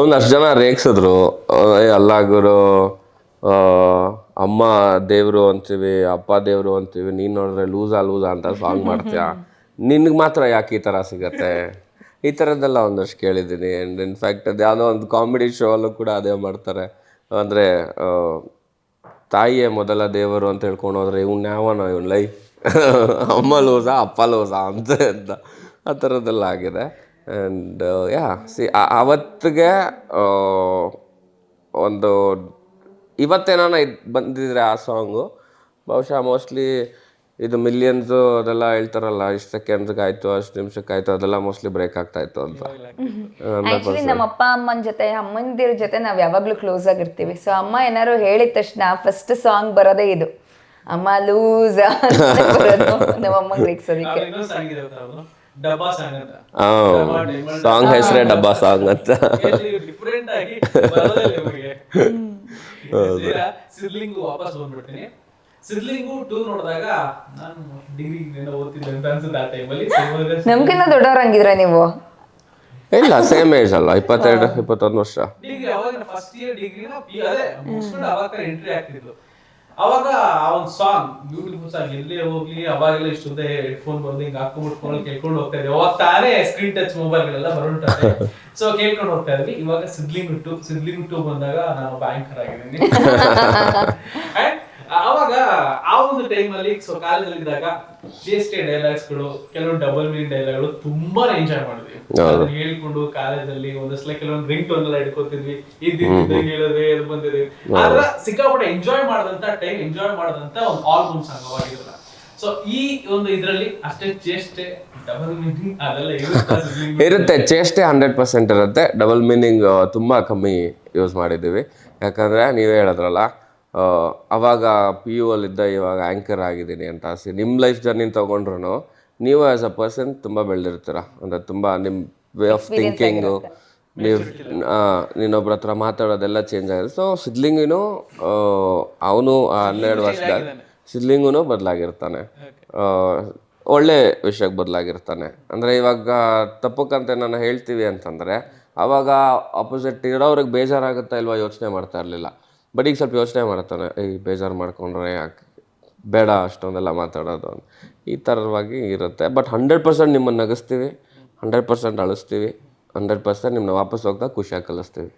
ಒಂದಷ್ಟು ಜನ ರೇಗ್ಸಿದ್ರು. ಅಲ್ಲ ಗುರು ಅಮ್ಮ ದೇವರು ಅಂತೀವಿ ಅಪ್ಪ ದೇವರು ಅಂತೀವಿ ನೀನು ನೋಡಿದ್ರೆ ಲೂಸಾ ಲೂಸಾ ಅಂತ ಸಾಂಗ್ ಮಾಡ್ತೀಯ? ನಿನಗೆ ಮಾತ್ರ ಯಾಕೆ ಈ ಥರ ಸಿಗತ್ತೆ? ಈ ಥರದ್ದೆಲ್ಲ ಒಂದಷ್ಟು ಕೇಳಿದ್ದೀನಿ. ಆ್ಯಂಡ್ ಇನ್ಫ್ಯಾಕ್ಟ್ ಅದು ಯಾವುದೋ ಒಂದು ಕಾಮಿಡಿ ಶೋ ಅಲ್ಲೂ ಕೂಡ ಅದೇ ಮಾಡ್ತಾರೆ. ಅಂದರೆ ತಾಯಿಯೇ ಮೊದಲ ದೇವರು ಅಂತ ಹೇಳ್ಕೊಂಡು ಹೋದ್ರೆ ಇವ್ನು ಯಾವನೋ ಇವ್ನು ಲೈ? ಅಮ್ಮ ಲೂಸಾ ಅಪ್ಪ ಲೂಸಾ ಅಂತ ಅಂತ ಆ ಥರದ್ದೆಲ್ಲ ಆಗಿದೆ. ಆ್ಯಂಡ್ ಯಾ ಸಿ ಅವತ್ತಿಗೆ ಒಂದು ಇವತ್ತೇನಾನ ಇದು ಬಂದಿದ್ರೆ ಆ ಸಾಂಗು ಬಹುಶಃ ಮೋಸ್ಟ್ಲಿ ಇದು ಮಿಲಿಯನ್ಸು ಅದೆಲ್ಲ ಹೇಳ್ತಾರಲ್ಲ ಇಷ್ಟು ಸೆಕೆಂಡ್ಸ್ಗೆ ಆಯಿತು ಅಷ್ಟು ನಿಮಿಷಕ್ಕೆ ಆಯಿತು ಅದೆಲ್ಲ ಮೋಸ್ಟ್ಲಿ ಬ್ರೇಕ್ ಆಗ್ತಾ ಇತ್ತು ಅಂತ. ನಮ್ಮ ಅಪ್ಪ ಅಮ್ಮನ ಜೊತೆ ಅಮ್ಮಂದಿರ ಜೊತೆ ನಾವು ಯಾವಾಗಲೂ ಕ್ಲೋಸ್ ಆಗಿರ್ತೀವಿ. ಸೊ ಅಮ್ಮ ಏನಾದ್ರು ಹೇಳಿದ ತಕ್ಷಣ ಫಸ್ಟ್ ಸಾಂಗ್ ಬರೋದೇ ಇದು. ಅಮ್ಮ ಲೂಸ್ ನಮ್ಮ ಅಮ್ಮ ರೇಗ್ಸೋದಿಕ್ಕೆ ಸಾಂಗ್ ಇದೆ ಗೊತ್ತಾ ಡಬ್ಬಾ ಸಾಂಗ್ ಅಂತ ಸಾಂಗ್ ಹೆಸರೇ ಡಬ್ಬಾ ಸಾಂಗ್ ಅಂತ. ಡಿಫ್ರೆಂಟ್ ಆಗಿ ಸಿದ್ಲಿಂಗು ವಾಪಸ್ ಬಂದ್ಬಿಟ್ಟಿನಿ ಸಿದ್ಲಿಂಗು ಟೂ ನೋಡಿದಾಗ ನಾನು ಡಿಗ್ರಿ ಓದ್ತಿದ್ದೆ ಅಂತ ಅನ್ಸುತ್ತೆ ಆ ಟೈಮಲ್ಲಿ ನಮ್ಗಿನ್ನ ದೊಡ್ಡವ್ರಂಗಿದ್ರೆ ನೀವು? ಇಲ್ಲ ಸೇಮ್ ಏಜ್ ಅಲ್ಲ ಇಪ್ಪತ್ತೆರಡು ಇಪ್ಪತ್ತೊಂದು ವರ್ಷ. ಡಿಗ್ರಿ ಅವಾಗ ಫಸ್ಟ್ ಇಯರ್ ಡಿಗ್ರಿ ಅದೇ ಮುಗಿಸ್ಕೊಂಡು ಅವಾಗ ಎಂಟ್ರಿ ಆಗ್ತಿದ್ಲು ಅವಾಗ ಆ ಒಂದು ಸಾಂಗ್ ಬ್ಯೂಟಿಫುಲ್ ಸಾಂಗ್ ಎಲ್ಲೇ ಹೋಗ್ಲಿ ಅವಾಗೆಲ್ಲ ಇಷ್ಟೊಂದೇ ಹೆಡ್ಫೋನ್ ಬಂದು ಹಿಂಗ್ ಹಾಕೊಂಡ್ಬಿಟ್ಕೊಂಡು ಫೋನ್ ಕೇಳ್ಕೊಂಡು ಹೋಗ್ತಾ ಇದ್ದೆ ಅವಾಗ ತಾನೇ ಸ್ಕ್ರೀನ್ ಟಚ್ ಮೊಬೈಲ್ ಗಳೆಲ್ಲ ಬರುಂಟಾರೆ ಸೊ ಕೇಳ್ಕೊಂಡು ಹೋಗ್ತಾ ಇದ್ವಿ. ಇವಾಗ ಸಿದ್ಲಿಂಗ್ ಟು ಸಿದ್ಲಿಂಗ್ ಟು ಬಂದಾಗ ನಾನು ಬ್ಯಾಂಕರ್ ಆಗಿದ್ದೀನಿ. ಅವಾಗ ಆ ಒಂದು ಟೈಮ್ ಅಲ್ಲಿ ಸೊ ಕಾಲೇಜಲ್ಲಿ ಇದ್ದಾಗ ಜಿ ಎಸ್ ಟಿ ಡೈಲಾಗ್ಸ್ಗಳು ಕೆಲವು ಡಬಲ್ ಮೀನ್ ಡೈಲಾಗ್ಗಳು ತುಂಬಾ ಎಂಜಾಯ್ ಮಾಡಿದ್ವಿ. ಅದನ್ನ ಹೇಳ್ಕೊಂಡು ಕಾಲೇಜಲ್ಲಿ ಒಂದಷ್ಟು ಕೆಲವೊಂದು ರಿಂಗ್ ಟೋನ್ ಎಲ್ಲ ಇಟ್ಕೋತಿದ್ವಿ ಇದ್ದಿದ್ದಂಗೆ ಹೇಳಿದ್ರೆ ಅದು ಬಂದಿದೆ ಆದ್ರೆ ಸಿಕ್ಕಾಪಟ್ಟೆ ಎಂಜಾಯ್ ಮಾಡದಂತ ಟೈಮ್ ಎಂಜಾಯ್ ಮಾಡದಂತ ಒಂದು ಆಲ್ಬಮ್ ಸಾಂಗ್ ಅವಾಗಿರಲ್ಲ ಸೊ ಈ ಒಂದು ಇದರಲ್ಲಿ ಅಷ್ಟೇ ಚೇಷ್ಟೆ ಡಬಲ್ ಮೀನಿಂಗ್ ಅದೆಲ್ಲ ಇರುತ್ತೆ. ಚೇಷ್ಟೆ ಹಂಡ್ರೆಡ್ ಪರ್ಸೆಂಟ್ ಇರುತ್ತೆ. ಡಬಲ್ ಮೀನಿಂಗ್ ತುಂಬಾ ಕಮ್ಮಿ ಯೂಸ್ ಮಾಡಿದ್ದೀವಿ. ಯಾಕಂದ್ರೆ ನೀವೇ ಹೇಳಿದ್ರಲ್ಲ ಅವಾಗ ಪಿ ಯು ಅಲ್ಲಿದ್ದ ಇವಾಗ ಆ್ಯಂಕರ್ ಆಗಿದ್ದೀನಿ ಅಂತ ಆಸೆ. ನಿಮ್ಮ ಲೈಫ್ ಜರ್ನಿ ತೊಗೊಂಡ್ರು ನೀವು ಆ್ಯಸ್ ಅ ಪರ್ಸನ್ ತುಂಬ ಬೆಳೆದಿರ್ತೀರ. ಅಂದರೆ ತುಂಬ ನಿಮ್ಮ ವೇ ಆಫ್ ಥಿಂಕಿಂಗು ನೀವು ನೀನೊಬ್ರ ಹತ್ರ ಮಾತಾಡೋದೆಲ್ಲ ಚೇಂಜ್ ಆಗಿದೆ ಸೊ ಸಿದ್ಲಿಂಗಿನೂ ಅವನು ಹನ್ನೆರಡು ವರ್ಷದಾಗ ಸಿದ್ಲಿಂಗೂ ಬದಲಾಗಿರ್ತಾನೆ. ಒಳ್ಳೆ ವಿಷಯಕ್ಕೆ ಬದಲಾಗಿರ್ತಾನೆ. ಅಂದರೆ ಇವಾಗ ತಪ್ಪಕ್ಕಂತೆ ನಾನು ಹೇಳ್ತೀವಿ ಅಂತಂದರೆ ಅವಾಗ ಆಪೋಸಿಟ್ ಇರೋರಿಗೆ ಬೇಜಾರಾಗುತ್ತಾ ಇಲ್ವಾ ಯೋಚನೆ ಮಾಡ್ತಾ ಇರಲಿಲ್ಲ. ಬಟ್ ಈಗ ಸ್ವಲ್ಪ ಯೋಚನೆ ಮಾಡ್ತಾನೆ ಈ ಬೇಜಾರು ಮಾಡ್ಕೊಂಡ್ರೆ ಯಾಕೆ ಬೇಡ ಅಷ್ಟೊಂದೆಲ್ಲ ಮಾತಾಡೋದು ಅಂತ. ಈ ಥರವಾಗಿ ಇರುತ್ತೆ. ಬಟ್ ಹಂಡ್ರೆಡ್ ಪರ್ಸೆಂಟ್ ನಿಮ್ಮನ್ನು ನಗಿಸ್ತೀವಿ ಹಂಡ್ರೆಡ್ ಪರ್ಸೆಂಟ್ ಅಳಿಸ್ತೀವಿ ಹಂಡ್ರೆಡ್ ಪರ್ಸೆಂಟ್ ನಿಮ್ಮನ್ನ ವಾಪಸ್ ಹೋಗ್ತಾ ಖುಷಿಯಾಗಿ ಕಲಿಸ್ತೀವಿ.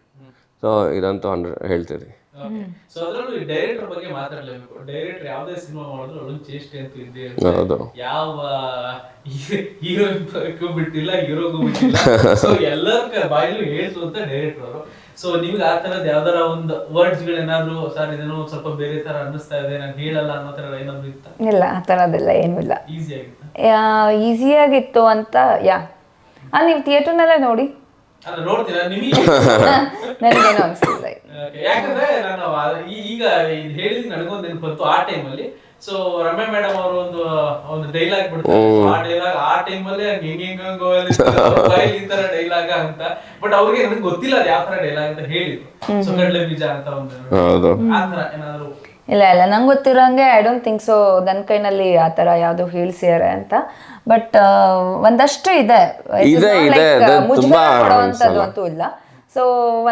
ಸೊ ಇದಂತೂ ಹಂಡ್ರೆಡ್ ಹೇಳ್ತೀವಿ ಸೊ ಅದ್ರಲ್ಲೂ ಡೈರೆಕ್ಟರ್ ಬಗ್ಗೆ ಮಾತಾಡಲೇಬೇಕು ಡೈರೆಕ್ಟರ್ ಯಾವುದೇ ಸಿನಿಮಾ ಮಾಡಿದ್ರು ಒಳ್ಳೆ ಚೇಷ್ಟೆ ಅಂತ ಇದ್ದೇ ಇರುತ್ತೆ. ಯಾವ ಹೀರೋಯಿನ್ ಬಿಟ್ಟಿಲ್ಲ ಹೀರೋಗೂ ಬಿಟ್ಟಿಲ್ಲ. ಸೊ ಎಲ್ಲರ ಬಾಯಲ್ಲೂ ಅಂತ ಡೈರೆಕ್ಟರ್ ಅವರು. ಸೊ ನಿಮ್ಗೆ ಆ ತರದ್ ಯಾವ್ದಾರ ಒಂದು ವರ್ಡ್ಸ್ ಗಳೇನಾದ್ರು ಸರ್ ಇದೇನೋ ಸ್ವಲ್ಪ ಬೇರೆ ತರ ಅನ್ನಿಸ್ತಾ ಇದೆ ನಾನು ಹೇಳಲ್ಲ ಅನ್ನೋ ತರ ಏನಾದ್ರು ಇತ್ತ? ಇಲ್ಲ ಆ ತರದೆಲ್ಲ ಏನೂ ಇಲ್ಲ. ಈಸಿ ಆಗಿತ್ತ? ಈಸಿಯಾಗಿತ್ತು ಅಂತ ಯಾ. ಆ ನೀವು ಥಿಯೇಟರ್ನಲ್ಲೇ ನೋಡಿ. ನನಗೇನು ಅನಿಸ್ತಿಲ್ಲ ಯಾಕಂದ್ರೆ ನಾನು ಈಗ ಹೇಳಿದ್ ನನಗೊಂದು ನೆನಪು ಬಂತು ಆ ಟೈಮಲ್ಲಿ. ಸೊ ರಮ್ಯಾ ಮೇಡಮ್ ಅವರು ಒಂದು ಒಂದು ಡೈಲಾಗ್ ಬಿಡ್ತಾರೆ. ಆ ಡೈಲಾಗ್ ಆ ಟೈಮಲ್ಲಿ ಹೆಂಗ್ ಹೆಂಗೋ ಈ ತರ ಡೈಲಾಗ್ ಅಂತ. ಬಟ್ ಅವ್ರಿಗೆ ನನಗೆ ಗೊತ್ತಿಲ್ಲ ಯಾವ ತರ ಡೈಲಾಗ್ ಅಂತ ಹೇಳಿದ್ರು. ಸೊ ಕಡಲೆ ಬೀಜ ಅಂತ ಒಂದು ಹೌದು. ಆ ತರ ಏನಾದ್ರು ಇಲ್ಲ ಇಲ್ಲ ನಂಗೆ ಗೊತ್ತಿರೋಂಗೆ ಐ ಡೋಂಟ್ ಥಿಂಕ್ ಸೊ ನನ್ನ ಕೈನಲ್ಲಿ ಆ ಥರ ಯಾವುದು ಹೇಳ್ಸಿದ್ದಾರೆ ಅಂತ. ಬಟ್ ಒಂದಷ್ಟು ಇದೆ. ಇದೆ, ಇದೆ, ಮುಜುಗರ. ಅಂತೂ ಇಲ್ಲ. ಸೊ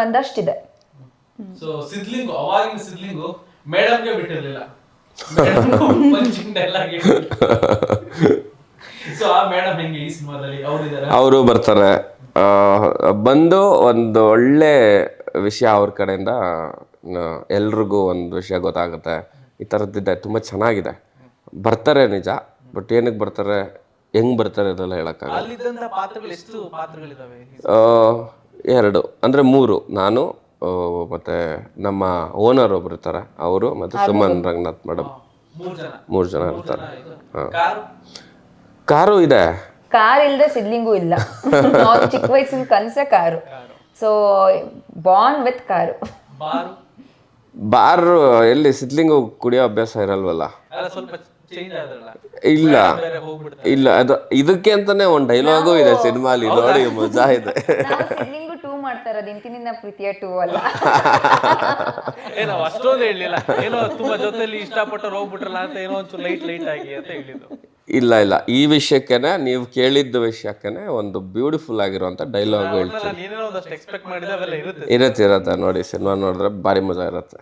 ಒಂದಷ್ಟಿದೆ ಸೊ ಸಿದ್ಲಿಂಗು ಅವಾಗಿನ ಸಿದ್ಲಿಂಗು ಮೇಡಮ್ಗೆ ಬಿಟ್ಟಿರ್ಲಿಲ್ಲ. ಸೊ ಆ ಮೇಡಮ್ ಹೆಂಗೆ ಈ ಸಿನಿಮಾದಲ್ಲಿ ಅವ್ರಿದಾರೆ ಅವರು ಬರ್ತಾರೆ. ಬಂದು ಒಂದು ಒಳ್ಳೆ ವಿಷಯ ಅವ್ರ ಕಡೆಯಿಂದ ಎಲ್ರಿಗೂ ಒಂದು ವಿಷಯ ಗೊತ್ತಾಗುತ್ತೆ. ಈ ಥರದ್ದಿದೆ ತುಂಬ ಚೆನ್ನಾಗಿದೆ. ಬರ್ತಾರೆ ನಿಜ ಬಟ್ ಏನಕ್ಕೆ ಬರ್ತಾರೆ ಹೆಂಗ್ ಬರ್ತಾರೆ ಅದೆಲ್ಲ ಹೇಳಕ್ಕಾಗಲ್ಲ. ಅಲ್ಲಿದ್ದಂತ ಪಾತ್ರಗಳು ಎಷ್ಟು ಪಾತ್ರಗಳಿದಾವೆ? ಆ, ಎರಡು ಅಂದರೆ ಮೂರು. ನಾನು ಆ, ಮತ್ತೆ ನಮ್ಮ ಓನರ್ ಒಬ್ರು ಇರ್ತಾರೆ ಅವರು ಮತ್ತೆ ಸುಮನ್ ರಂಗನಾಥ್ ಮೇಡಮ್ ಮೂರ್ ಜನ. ಮೂರು ಜನ ಇರ್ತಾರೆ. ಹಾಂ. ಕಾರ್? ಕಾರು ಇದೆ. ಕಾರ್ ಇಲ್ಲದೆ ಸಿದ್ಲಿಂಗು ಇಲ್ಲ. ನಾವು ಚಿಕ್ಕ ವಯಸ್ಸಿನ ಕನಸೆ car. So bond with car. Bar? Bar ಎಲ್ಲಿ ಸಿದ್ಲಿಂಗು ಕುಡಿಯೋ ಅಭ್ಯಾಸ ಇರಲ್ವಲ್ಲ? ಎಲ್ಲ ಸ್ವಲ್ಪ ಚೇಂಜ್ ಆದ್ರಲ್ಲ. ಇಲ್ಲ. ಇಲ್ಲ ಅದು ಇದಕ್ಕೆ ಅಂತಾನೆ ಒಂದು ಡೈಲಾಗು ಇದೆ ಸಿನಿಮಾಲಿ ನೋಡಿ ಮಜಾ ಇದೆ. ಸಿದ್ಲಿಂಗು ಟೂ ಮಾಡ್ತಾ ಇರೋದು ಇಂತಿನಿಂದ ಪ್ರೀತಿಯ ಟೂ ಅಲ್ಲ. ಏನೋ ಅಷ್ಟೊಂದು ಹೇಳಿಲ್ಲ ಏನೋ ತುಂಬಾ ಜೊತೆಲಿ ಇಷ್ಟಪಟ್ಟರು ಹೋಗ್ಬಿಟ್ರಲ್ಲ ಅಂತ ಏನೋ ಒಂಚೂರು ಲೈಟ್ ಲೈಟ್ ಆಗಿ ಅಂತ ಹೇಳಿದ್ದು. ಇಲ್ಲ ಇಲ್ಲ. ಈ ವಿಷಯಕ್ಕೇನೆ ನೀವು ಕೇಳಿದ್ದ ವಿಷಯಕ್ಕೇನೆ ಒಂದು ಬ್ಯೂಟಿಫುಲ್ ಆಗಿರುವಂಥ ಡೈಲಾಗ್ ಹೇಳ್ತೀನಿ ಇರುತ್ತೆ. ಇರತ್ತೆ ನೋಡಿ ಸಿನಿಮಾ ನೋಡಿದ್ರೆ ಭಾರಿ ಮಜಾ ಇರುತ್ತೆ.